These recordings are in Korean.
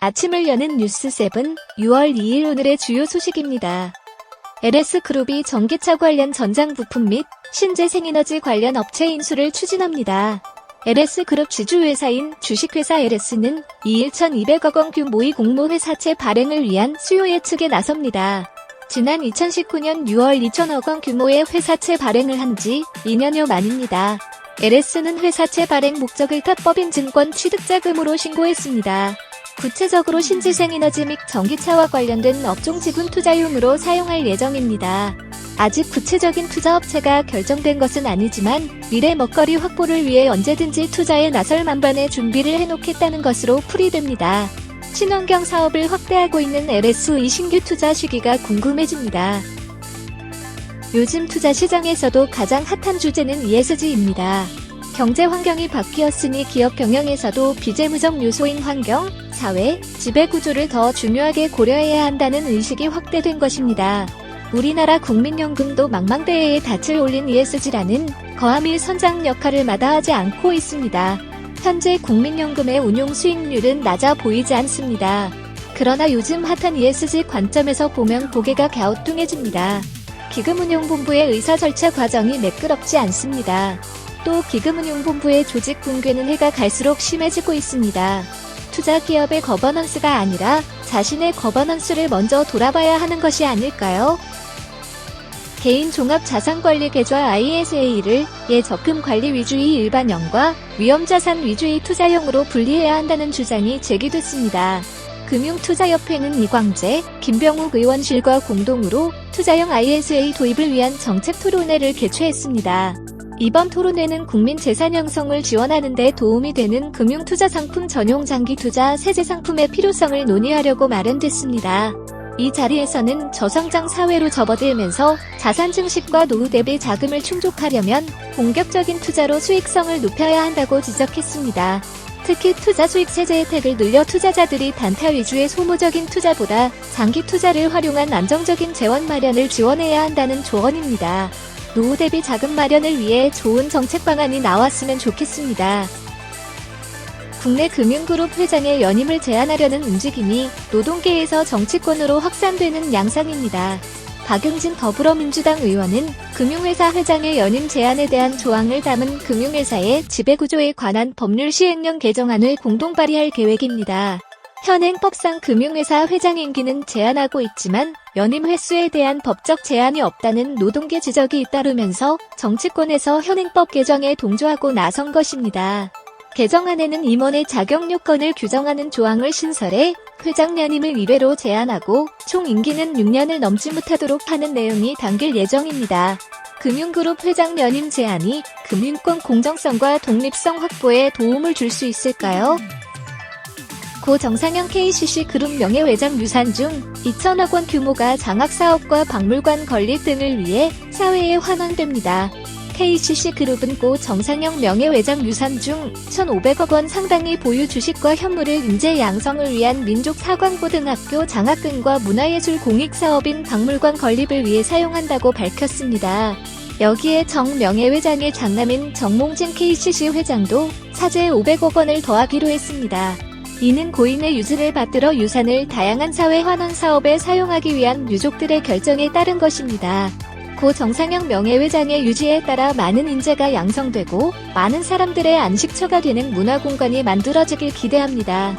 아침을 여는 뉴스7 6월 2일 오늘의 주요 소식입니다. LS그룹이 전기차 관련 전장 부품 및 신재생에너지 관련 업체 인수를 추진합니다. LS그룹 지주회사인 주식회사 LS는 2일 1200억 원 규모의 공모회사채 발행을 위한 수요 예측에 나섭니다. 지난 2019년 6월 2천억 원 규모의 회사채 발행을 한 지 2년여 만입니다. LS는 회사채 발행 목적을 탑법인 증권 취득자금으로 신고했습니다. 구체적으로 신재생 에너지 및 전기차와 관련된 업종 지분 투자용으로 사용할 예정입니다. 아직 구체적인 투자 업체가 결정된 것은 아니지만 미래 먹거리 확보를 위해 언제든지 투자에 나설 만반의 준비를 해놓겠다는 것으로 풀이됩니다. 친환경 사업을 확대하고 있는 LS의 신규 투자 시기가 궁금해집니다. 요즘 투자 시장에서도 가장 핫한 주제는 ESG입니다. 경제 환경이 바뀌었으니 기업 경영에서도 비재무적 요소인 환경, 사회, 지배 구조를 더 중요하게 고려해야 한다는 의식이 확대된 것입니다. 우리나라 국민연금도 망망대해에 닻을 올린 ESG라는 거함일 선장 역할을 마다하지 않고 있습니다. 현재 국민연금의 운용 수익률은 낮아 보이지 않습니다. 그러나 요즘 핫한 ESG 관점에서 보면 고개가 갸우뚱해집니다. 기금운용본부의 의사 절차 과정이 매끄럽지 않습니다. 또 기금운용본부의 조직 붕괴는 해가 갈수록 심해지고 있습니다. 투자 기업의 거버넌스가 아니라 자신의 거버넌스를 먼저 돌아봐야 하는 것이 아닐까요? 개인 종합 자산 관리 계좌 ISA를 예 적금 관리 위주의 일반형과 위험 자산 위주의 투자형으로 분리해야 한다는 주장이 제기됐습니다. 금융투자협회는 이광재, 김병욱 의원실과 공동으로 투자형 ISA 도입을 위한 정책 토론회를 개최했습니다. 이번 토론회는 국민 재산 형성을 지원하는 데 도움이 되는 금융투자 상품 전용 장기 투자 세제 상품의 필요성을 논의하려고 마련됐습니다. 이 자리에서는 저성장 사회로 접어들면서 자산 증식과 노후 대비 자금을 충족하려면 본격적인 투자로 수익성을 높여야 한다고 지적했습니다. 특히 투자 수익 세제 혜택을 늘려 투자자들이 단타 위주의 소모적인 투자보다 장기 투자를 활용한 안정적인 재원 마련을 지원해야 한다는 조언입니다. 노후 대비 자금 마련을 위해 좋은 정책 방안이 나왔으면 좋겠습니다. 국내 금융그룹 회장의 연임을 제한하려는 움직임이 노동계에서 정치권으로 확산되는 양상입니다. 박용진 더불어민주당 의원은 금융회사 회장의 연임 제한에 대한 조항을 담은 금융회사의 지배구조에 관한 법률 시행령 개정안을 공동 발의할 계획입니다. 현행법상 금융회사 회장 임기는 제한하고 있지만 연임 횟수에 대한 법적 제한이 없다는 노동계 지적이 잇따르면서 정치권에서 현행법 개정에 동조하고 나선 것입니다. 개정안에는 임원의 자격 요건을 규정하는 조항을 신설해 회장 연임을 1회로 제한하고 총 임기는 6년을 넘지 못하도록 하는 내용이 담길 예정입니다. 금융그룹 회장 연임 제한이 금융권 공정성과 독립성 확보에 도움을 줄 수 있을까요? 고 정상형 KCC 그룹 명예회장 유산 중 2천억 원 규모가 장학사업과 박물관 건립 등을 위해 사회에 환원됩니다. KCC 그룹은 고 정상형 명예회장 유산 중 1,500억 원 상당의 보유 주식과 현물을 인재 양성을 위한 민족사관고등학교 장학금과 문화예술 공익사업인 박물관 건립을 위해 사용한다고 밝혔습니다. 여기에 정 명예회장의 장남인 정몽진 KCC 회장도 사죄 500억 원을 더하기로 했습니다. 이는 고인의 유지를 받들어 유산을 다양한 사회 환원 사업에 사용하기 위한 유족들의 결정에 따른 것입니다. 고 정상형 명예회장의 유지에 따라 많은 인재가 양성되고 많은 사람들의 안식처가 되는 문화공간이 만들어지길 기대합니다.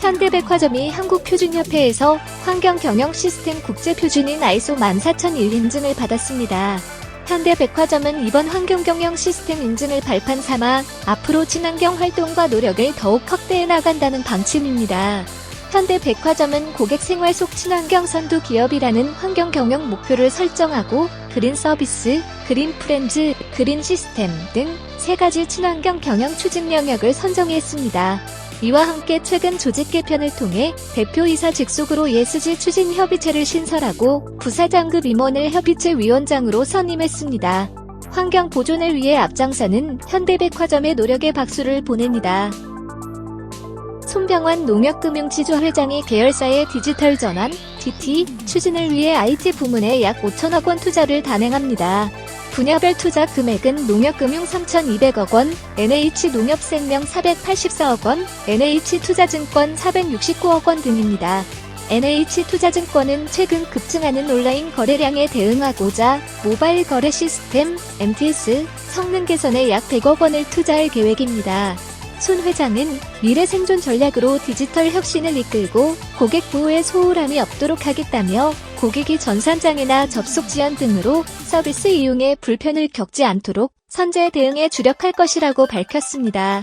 현대백화점이 한국표준협회에서 환경경영 시스템 국제표준인 ISO 14001 인증을 받았습니다. 현대 백화점은 이번 환경경영 시스템 인증을 발판 삼아 앞으로 친환경 활동과 노력을 더욱 확대해 나간다는 방침입니다. 현대 백화점은 고객 생활 속 친환경 선두 기업이라는 환경 경영 목표를 설정하고 그린 서비스, 그린 프렌즈, 그린 시스템 등 세 가지 친환경 경영 추진 영역을 선정했습니다. 이와 함께 최근 조직 개편을 통해 대표이사 직속으로 ESG 추진 협의체를 신설하고 부사장급 임원을 협의체 위원장으로 선임했습니다. 환경 보존을 위해 앞장서는 현대백화점의 노력에 박수를 보냅니다. 손병환 농협금융지주 회장이 계열사의 디지털 전환, DT, 추진을 위해 IT 부문에 약 5천억 원 투자를 단행합니다. 분야별 투자 금액은 농협금융 3,200억 원, NH농협생명 484억 원, NH투자증권 469억 원 등입니다. NH투자증권은 최근 급증하는 온라인 거래량에 대응하고자 모바일 거래 시스템 MTS 성능 개선에 약 100억 원을 투자할 계획입니다. 손 회장은 미래 생존 전략으로 디지털 혁신을 이끌고 고객 보호에 소홀함이 없도록 하겠다며 고객이 전산장애나 접속 지연 등으로 서비스 이용에 불편을 겪지 않도록 선제 대응에 주력할 것이라고 밝혔습니다.